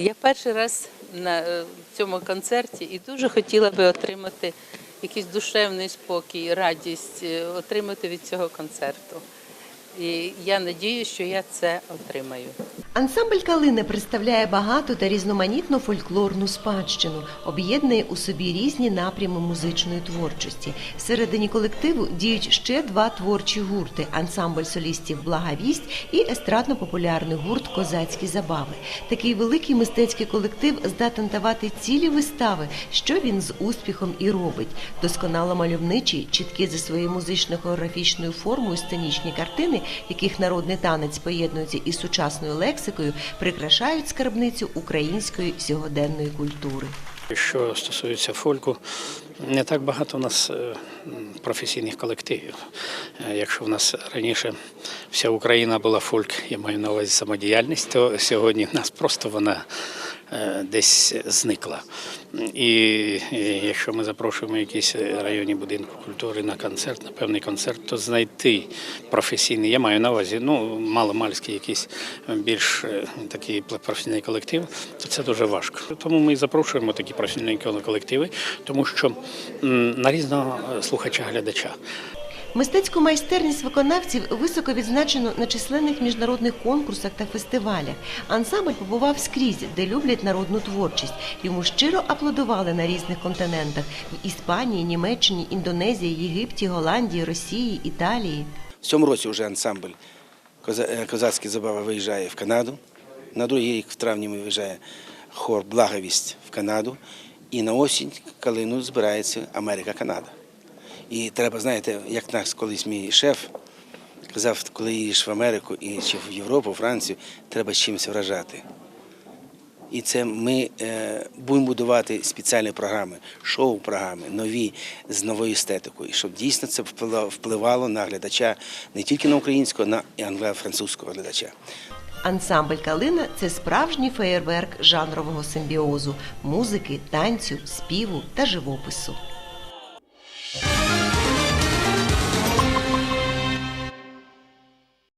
Я перший раз на е, цьому концерті і дуже хотіла би отримати якийсь душевний спокій, радість, е, отримати від цього концерту. І я надію, що я це отримаю. Ансамбль Калина представляє багату та різноманітну фольклорну спадщину, об'єднує у собі різні напрями музичної творчості. Всередині колективу діють ще два творчі гурти: ансамбль солістів Благовість і естрадно-популярний гурт Козацькі забави. Такий великий мистецький колектив здатен давати цілі вистави, що він з успіхом і робить. Досконало мальовничі, чіткі за своєю музично-хореографічною формою сценічні картини, яких народний танець поєднується із сучасною лексикою, прикрашають скарбницю української сьогоденної культури. Що стосується фольку, не так багато у нас е, професійних колективів. Е, Якщо в нас раніше вся Україна була фольк, я маю на увазі самодіяльність, то сьогодні в нас просто вона десь зникла. І і якщо ми запрошуємо якісь районні будинки культури на концерт, на певний концерт, то знайти професійний, я маю на увазі, ну, маломальський якийсь більш е, такий професійний колектив, то це дуже важко. Тому ми запрошуємо такі професійні колективи, тому що на різного е, слухача-глядача. Мистецьку майстерність виконавців високо відзначено на численних міжнародних конкурсах та фестивалях. Ансамбль побував скрізь, де люблять народну творчість. Йому щиро аплодували на різних континентах в Іспанії, Німеччині, Індонезії, Єгипті, Голландії, Росії, Італії. В цьому році вже ансамбль е, Козацькі забави виїжджає в Канаду. На другий рік в травні виїжджає хор Благовість в Канаду. І на осінь калину збирається Америка-Канада. І треба, знаєте, як нас колись мій шеф казав, коли їдеш в Америку і чи в Європу, Францію, треба чимось вражати. І це ми е, будемо будувати спеціальні програми, шоу-програми, нові з новою естетикою, щоб дійсно це впливало- на глядача не тільки на українського, на і англо-французького глядача. Ансамбль Калина це справжній феєрверк жанрового симбіозу, музики, танцю, співу та живопису.